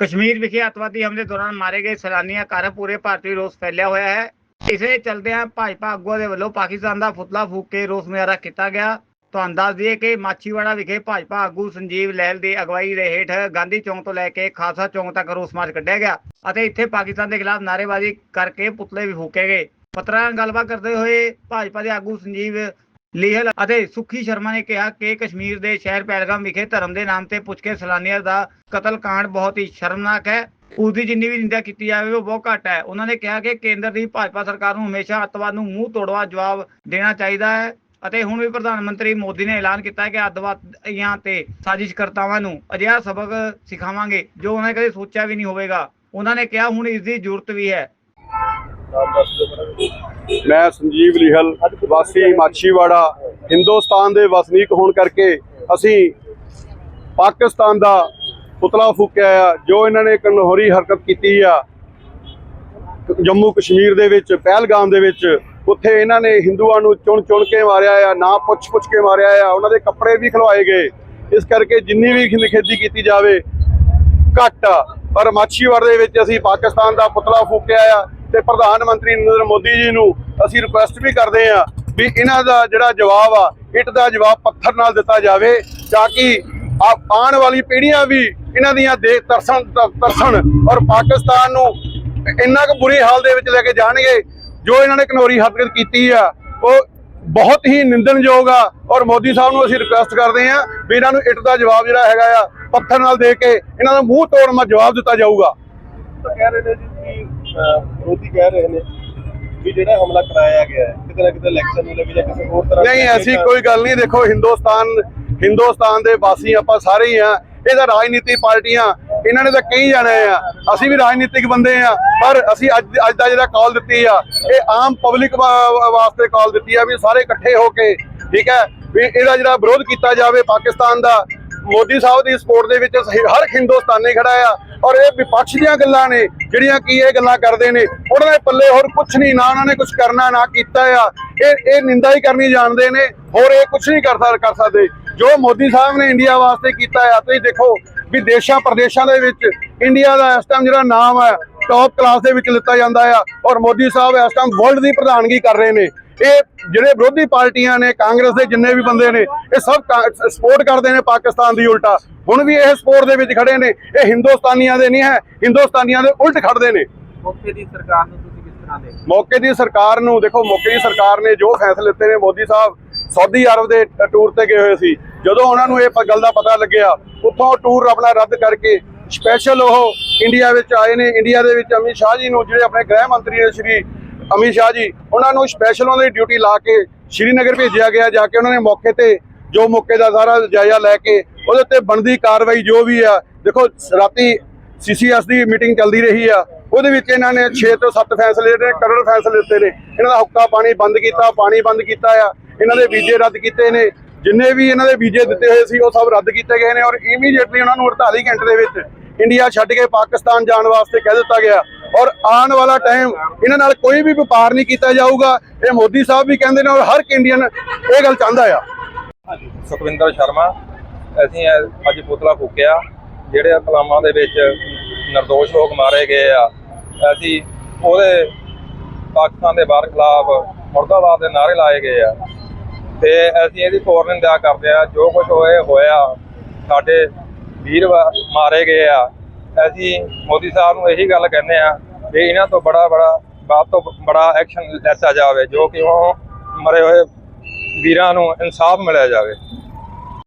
ਕਸ਼ਮੀਰ ਵਿਖੇ ਅੱਤਵਾਦੀ ਹਮਲੇ ਦੌਰਾਨ ਮਾਰੇ ਗਏ ਸੈਲਾਨੀਆਂ ਕਾਰਨ ਪੂਰੇ ਭਾਰਤੀ ਰੋਸ ਫੈਲਿਆ ਹੋਇਆ ਹੈ। ਇਸੇ ਚਲਦਿਆਂ ਭਾਜਪਾ ਆਗੂਆਂ ਦੇ ਵੱਲੋਂ ਪਾਕਿਸਤਾਨ ਦਾ ਪੁਤਲਾ ਫੂਕ ਕੇ ਰੋਸ ਮੁਜ਼ਾਹਰਾ ਕੀਤਾ ਗਿਆ। ਤੁਹਾਨੂੰ ਦੱਸ ਦਈਏ ਕਿ ਮਾਛੀਵਾੜਾ ਵਿਖੇ ਭਾਜਪਾ ਆਗੂ ਸੰਜੀਵ ਲਹਿਲ ਦੀ ਅਗਵਾਈ ਦੇ ਹੇਠ ਗਾਂਧੀ ਚੌਂਕ ਤੋਂ ਲੈ ਕੇ ਖਾਲਸਾ ਚੌਂਕ ਤੱਕ ਰੋਸ ਮਾਰਚ ਕੱਢਿਆ ਗਿਆ ਅਤੇ ਇੱਥੇ ਪਾਕਿਸਤਾਨ ਦੇ ਖਿਲਾਫ ਨਾਅਰੇਬਾਜ਼ੀ ਕਰਕੇ ਪੁਤਲੇ ਵੀ ਫੂਕੇ ਗਏ। ਪੱਤਰਾਂ ਨਾਲ ਗੱਲਬਾਤ ਕਰਦੇ ਹੋਏ ਭਾਜਪਾ ਦੇ ਆਗੂ ਸੰਜੀਵ ਲੀਹਲ ਅਤੇ ਸੁਖੀ ਸ਼ਰਮਾ ਨੇ ਕਿਹਾ ਕਿ ਕਸ਼ਮੀਰ ਦੇ ਸ਼ਹਿਰ ਪਹਿਲਗਾਮ ਵਿਖੇ ਧਰਮ ਦੇ ਨਾਮ ਤੇ ਪੁੱਛ ਕੇ ਸੈਲਾਨੀਆਂ ਦਾ ਕਤਲ ਬਹੁਤ ਹੀ ਸ਼ਰਮਨਾਕ ਹੈ। ਉਸ ਦੀ ਜਿੰਨੀ ਵੀ ਨਿੰਦਾ ਕੀਤੀ ਜਾਵੇ, ਉਹ ਬਹੁਤ ਘੱਟ ਹੈ। ਉਹਨਾਂ ਨੇ ਕਿਹਾ ਕਿ ਕੇਂਦਰ ਦੀ ਭਾਜਪਾ ਸਰਕਾਰ ਨੂੰ ਹਮੇਸ਼ਾ ਅੱਤਵਾਦ ਨੂੰ ਮੂੰਹ ਤੋੜਵਾ ਜਵਾਬ ਦੇਣਾ ਚਾਹੀਦਾ ਹੈ ਅਤੇ ਹੁਣ ਵੀ ਪ੍ਰਧਾਨ ਮੰਤਰੀ ਮੋਦੀ ਨੇ ਐਲਾਨ ਕੀਤਾ ਹੈ ਕਿ ਅੱਤਵਾਦੀਆਂ ਤੇ ਸਾਜ਼ਿਸ਼ਕਰਤਾਵਾਂ ਨੂੰ ਅਜਿਹਾ ਸਬਕ ਸਿਖਾਵਾਂਗੇ ਜੋ ਉਹਨਾਂ ਨੇ ਕਦੇ ਸੋਚਿਆ ਵੀ ਨਹੀਂ ਹੋਵੇਗਾ। ਉਹਨਾਂ ਨੇ ਕਿਹਾ, ਹੁਣ ਇਸ ਦੀ ਜ਼ਰੂਰਤ ਵੀ ਹੈ। ਮੈਂ ਸੰਜੀਵ ਲਿਹਲ, ਵਾਸੀ ਮਾਛੀਵਾੜਾ, ਹਿੰਦੁਸਤਾਨ ਦੇ ਵਸਨੀਕ ਹੋਣ ਕਰਕੇ ਅਸੀਂ ਪਾਕਿਸਤਾਨ ਦਾ ਪੁਤਲਾ ਫੂਕਿਆ ਆ, ਜੋ ਇਹਨਾਂ ਨੇ ਕਨਹੋਰੀ ਹਰਕਤ ਕੀਤੀ ਆ, ਜੰਮੂ ਕਸ਼ਮੀਰ ਦੇ ਵਿੱਚ, ਪਹਿਲਗਾਮ ਦੇ ਵਿੱਚ, ਉੱਥੇ ਇਹਨਾਂ ਨੇ ਹਿੰਦੂਆਂ ਨੂੰ ਚੁਣ ਚੁਣ ਕੇ ਮਾਰਿਆ ਆ, ਨਾ ਪੁੱਛ ਪੁੱਛ ਕੇ ਮਾਰਿਆ ਆ, ਉਹਨਾਂ ਦੇ ਕੱਪੜੇ ਵੀ ਖਲਵਾਏ ਗਏ ਇਸ ਕਰਕੇ ਜਿੰਨੀ ਵੀ ਨਿਖੇਧੀ ਕੀਤੀ ਜਾਵੇ, ਘੱਟ ਆ। ਪਰ ਮਾਛੀਵਾੜ ਦੇ ਵਿੱਚ ਅਸੀਂ ਪਾਕਿਸਤਾਨ ਦਾ ਪੁਤਲਾ ਫੂਕਿਆ ਆ ਤੇ ਪ੍ਰਧਾਨ ਮੰਤਰੀ ਨਰਿੰਦਰ ਮੋਦੀ ਜੀ ਨੂੰ ਅਸੀਂ ਰਿਕੁਐਸਟ ਵੀ ਕਰਦੇ ਆ ਵੀ ਇਹਨਾਂ ਦਾ ਜਿਹੜਾ ਜਵਾਬ ਆ, ਇੱਟ ਦਾ ਜਵਾਬ ਪੱਥਰ ਨਾਲ ਦਿੱਤਾ ਜਾਵੇ ਤਾਂ ਕਿ ਆਉਣ ਵਾਲੀ ਪੀੜ੍ਹੀਆਂ ਵੀ ਇਹਨਾਂ ਦੀਆਂ ਦੇਖ ਤਰਸਣ ਤਰਸਣ ਔਰ ਪਾਕਿਸਤਾਨ ਨੂੰ ਇੰਨਾ ਕੁ ਬੁਰੀ ਹਾਲ ਦੇ ਵਿੱਚ ਲੈ ਕੇ ਜਾਣਗੇ, ਜੋ ਇਹਨਾਂ ਨੇ ਕਨੋਰੀ ਹਰਕਤ ਕੀਤੀ ਆ, ਉਹ ਬਹੁਤ ਹੀ ਨਿੰਦਣਯੋਗ ਆ ਔਰ ਮੋਦੀ ਸਾਹਿਬ ਨੂੰ ਅਸੀਂ ਰਿਕੁਐਸਟ ਕਰਦੇ ਆ ਵੀ ਇਹਨਾਂ ਨੂੰ ਇੱਟ ਦਾ ਜਵਾਬ ਜਿਹੜਾ ਹੈਗਾ ਆ, ਪੱਥਰ ਨਾਲ ਦੇ ਕੇ ਇਹਨਾਂ ਦਾ ਮੂੰਹ ਤੋੜ ਮਾ ਜਵਾਬ ਦਿੱਤਾ ਜਾਊਗਾ। ਤਾਂ ਕਹਿ ਰਹੇ ਨੇ ਜੀ ਵਿਰੋਧੀ ਕਹਿ ਰਹੇ ਨੇ ਵੀ ਜਿਹੜਾ ਹਮਲਾ ਕਰਾਇਆ ਗਿਆ ਹੈ ਕਿਤੇ ਨਾ ਕਿਤੇ ਇਲੈਕਸ਼ਨ ਨੂੰ ਲੈ ਕੇ ਜਾਂ ਕਿਸੇ ਹੋਰ ਤਰ੍ਹਾਂ ਨਹੀਂ ਐਸੀ ਕੋਈ ਗੱਲ ਨਹੀਂ ਦੇਖੋ ਹਿੰਦੁਸਤਾਨ ਹਿੰਦੁਸਤਾਨ ਦੇ ਵਾਸੀ ਆਪਾਂ ਸਾਰੇ ਹੀ ਆ ਇਹਦਾ ਰਾਜਨੀਤੀ ਪਾਰਟੀਆਂ ਇਹਨਾਂ ਨੇ ਤਾਂ ਕਈ ਜਾਣੇ ਆ। ਅਸੀਂ ਵੀ ਰਾਜਨੀਤਿਕ ਬੰਦੇ ਆ ਪਰ ਅਸੀਂ ਅੱਜ ਅੱਜ ਦਾ ਜਿਹੜਾ ਕਾਲ ਦਿੱਤੀ ਆ ਇਹ ਆਮ ਪਬਲਿਕ ਵਾਸਤੇ ਕਾਲ ਦਿੱਤੀ ਆ ਵੀ ਸਾਰੇ ਇਕੱਠੇ ਹੋ ਕੇ ਠੀਕ ਹੈ ਵੀ ਇਹਦਾ ਜਿਹੜਾ ਵਿਰੋਧ ਕੀਤਾ ਜਾਵੇ ਪਾਕਿਸਤਾਨ ਦਾ ਮੋਦੀ ਸਾਹਿਬ ਦੀ ਸਪੋਰਟ ਦੇ ਵਿੱਚ ਹਰ ਇੱਕ ਹਿੰਦੁਸਤਾਨੀ ਖੜਾ ਆ ਔਰ ਇਹ ਵਿਪਕਸ਼ ਦੀਆਂ ਗੱਲਾਂ ਨੇ, ਜਿਹੜੀਆਂ ਕੀ ਇਹ ਗੱਲਾਂ ਕਰਦੇ ਨੇ। ਉਹਨਾਂ ਦੇ ਪੱਲੇ ਹੋਰ ਕੁਝ ਨਹੀਂ, ਨਾ ਉਹਨਾਂ ਨੇ ਕੁਝ ਕਰਨਾ, ਨਾ ਕੀਤਾ ਆ। ਇਹ ਇਹ ਨਿੰਦਾ ਹੀ ਕਰਨੀ ਜਾਣਦੇ ਨੇ, ਹੋਰ ਇਹ ਕੁਝ ਨਹੀਂ ਕਰ ਸਕ- ਕਰ ਸਕਦੇ। ਜੋ ਮੋਦੀ ਸਾਹਿਬ ਨੇ ਇੰਡੀਆ ਵਾਸਤੇ ਕੀਤਾ ਆ, ਤੁਸੀਂ ਦੇਖੋ ਵੀ ਦੇਸ਼ਾਂ ਪ੍ਰਦੇਸ਼ਾਂ ਦੇ ਵਿੱਚ ਇੰਡੀਆ ਦਾ ਇਸ ਟਾਈਮ ਜਿਹੜਾ ਨਾਮ ਹੈ ਟੌਪ ਕਲਾਸ ਦੇ ਵਿੱਚ ਲਿੱਤਾ ਜਾਂਦਾ ਆ। ਔਰ ਮੋਦੀ ਸਾਹਿਬ ਇਸ ਟਾਈਮ ਵਰਲਡ ਦੀ ਪ੍ਰਧਾਨਗੀ ਕਰ ਰਹੇ ਨੇ। ਇਹ ਜਿਹੜੇ ਵਿਰੋਧੀ ਪਾਰਟੀਆਂ ਨੇ ਕਾਂਗਰਸ ਦੇ ਜਿੰਨੇ ਵੀ ਬੰਦੇ ਨੇ ਇਹ ਸਭ ਸਪੋਰਟ ਕਰਦੇ ਨੇ ਪਾਕਿਸਤਾਨ ਦੀ ਉਲਟਾ। ਹੁਣ ਵੀ ਇਹ ਸਪੋਰਟ ਦੇ ਵਿੱਚ ਖੜੇ ਨੇ। ਇਹ ਹਿੰਦੁਸਤਾਨੀਆਂ ਦੇ ਨਹੀਂ ਹੈ ਹਿੰਦੁਸਤਾਨੀਆਂ ਦੇ ਉਲਟ ਖੜਦੇ ਨੇ। ਮੌਕੇ ਦੀ ਸਰਕਾਰ ਨੂੰ ਤੁਸੀਂ ਕਿਸ ਤਰ੍ਹਾਂ ਦੇ ਮੌਕੇ ਦੀ ਸਰਕਾਰ ਨੂੰ ਦੇਖੋ ਮੌਕੇ ਦੀ ਸਰਕਾਰ ਨੇ ਜੋ ਫੈਸਲੇ ਲਿੱਤੇ ਨੇ ਮੋਦੀ ਸਾਹਿਬ ਸਾਊਦੀ ਅਰਬ ਦੇ ਟੂਰ ਤੇ ਗਏ ਹੋਏ ਸੀ। ਜਦੋਂ ਉਹਨਾਂ ਨੂੰ ਇਹ ਗੱਲ ਦਾ ਪਤਾ ਲੱਗਿਆ ਉੱਥੋਂ ਟੂਰ ਆਪਣਾ ਰੱਦ ਕਰਕੇ ਸਪੈਸ਼ਲ ਉਹ ਇੰਡੀਆ ਵਿੱਚ ਆਏ ਨੇ। ਇੰਡੀਆ ਦੇ ਵਿੱਚ ਅਮਿਤ ਸ਼ਾਹ ਜੀ ਨੂੰ ਜਿਹੜੇ ਆਪਣੇ ਗ੍ਰਹਿ ਮੰਤਰੀ ਨੇ ਸ਼੍ਰੀ ਅਮਿਤ ਸ਼ਾਹ ਜੀ, ਉਹਨਾਂ ਨੂੰ ਸਪੈਸ਼ਲ ਉਹਨਾਂ ਦੀ ਡਿਊਟੀ ਲਾ ਕੇ ਸ਼੍ਰੀਨਗਰ ਭੇਜਿਆ ਗਿਆ, ਜਾ ਕੇ ਉਹਨਾਂ ਨੇ ਮੌਕੇ ਤੇ ਜੋ ਮੌਕੇ ਦਾ ਸਾਰਾ ਜਾਇਜ਼ਾ ਲੈ ਕੇ ਉਹਦੇ ਉੱਤੇ ਬਣਦੀ ਕਾਰਵਾਈ ਜੋ ਵੀ ਆ, ਦੇਖੋ ਰਾਤੀ ਸੀਸੀਐਸ ਦੀ ਮੀਟਿੰਗ ਚੱਲਦੀ ਰਹੀ ਆ, ਉਹਦੇ ਵਿੱਚ ਇਹਨਾਂ ਨੇ 6 ਤੋਂ 7 ਫੈਸਲੇ ਜਿਹੜੇ ਕਰੜ ਫੈਸਲੇ ਦਿੱਤੇ ਨੇ। ਇਹਨਾਂ ਦਾ ਹੁੱਕਾ ਪਾਣੀ ਬੰਦ ਕੀਤਾ, ਪਾਣੀ ਬੰਦ ਕੀਤਾ ਆ, ਇਹਨਾਂ ਦੇ ਵੀਜ਼ੇ ਰੱਦ ਕੀਤੇ ਨੇ, ਜਿੰਨੇ ਵੀ ਇਹਨਾਂ ਦੇ ਵੀਜ਼ੇ ਦਿੱਤੇ ਹੋਏ ਸੀ, ਉਹ ਸਭ ਰੱਦ ਕੀਤੇ ਗਏ ਨੇ ਔਰ ਇਮੀਡੀਏਟਲੀ ਉਹਨਾਂ ਨੂੰ 48 ਘੰਟੇ ਦੇ ਵਿੱਚ ਇੰਡੀਆ ਛੱਡ ਕੇ ਪਾਕਿਸਤਾਨ ਜਾਣ ਵਾਸਤੇ ਕਹਿ ਦਿੱਤਾ ਗਿਆ। ਔਰ ਆਉਣ ਵਾਲਾ ਟਾਈਮ ਇਹਨਾਂ ਨਾਲ ਕੋਈ ਵੀ ਵਪਾਰ ਨਹੀਂ ਕੀਤਾ ਜਾਊਗਾ। ਇਹ ਮੋਦੀ ਸਾਹਿਬ ਵੀ ਕਹਿੰਦੇ ਨੇ ਔਰ ਹਰ ਇੱਕ ਇੰਡੀਅਨ ਇਹ ਗੱਲ ਚਾਹੁੰਦਾ ਆ। ਸੁਖਵਿੰਦਰ ਸ਼ਰਮਾ, ਅਸੀਂ ਅੱਜ- ਪੁਤਲਾ ਫੂਕਿਆ, ਜਿਹੜੇ ਕਲਾਮਾਂ ਦੇ ਵਿੱਚ ਨਿਰਦੋਸ਼ ਲੋਕ ਮਾਰੇ ਗਏ ਆ। ਅਸੀਂ ਉਹਦੇ ਪਾਕਿਸਤਾਨ ਦੇ ਬਾਹਰ ਖਿਲਾਫ ਮੁਰਦਾਬਾਦ ਦੇ ਨਾਰੇ ਲਾਏ ਗਏ ਆ। ਤੇ ਅਸੀਂ ਇਹਦੀ ਫੌਰ ਨਿੰਦਿਆ ਕਰਦੇ ਆ, ਜੋ ਕੁਝ ਹੋਏ, ਹੋਇਆ, ਸਾਡੇ ਵੀਰ ਵਾ- ਮਾਰੇ ਗਏ ਆ। ਅਸੀਂ ਮੋਦੀ ਸਾਹਿਬ ਨੂੰ ਇਹੀ ਗੱਲ ਕਹਿੰਦੇ ਆ ਵੀ ਇਹਨਾਂ ਤੋਂ ਬੜਾ ਬੜਾ ਬਾਤ ਤੋਂ ਬੜਾ ਐਕਸ਼ਨ ਲੈਤਾ ਜਾਵੇ, ਜੋ ਕਿ ਉਹ ਮਰੇ ਹੋਏ ਵੀਰਾਂ ਨੂੰ ਇਨਸਾਫ ਮਿਲਿਆ ਜਾਵੇ।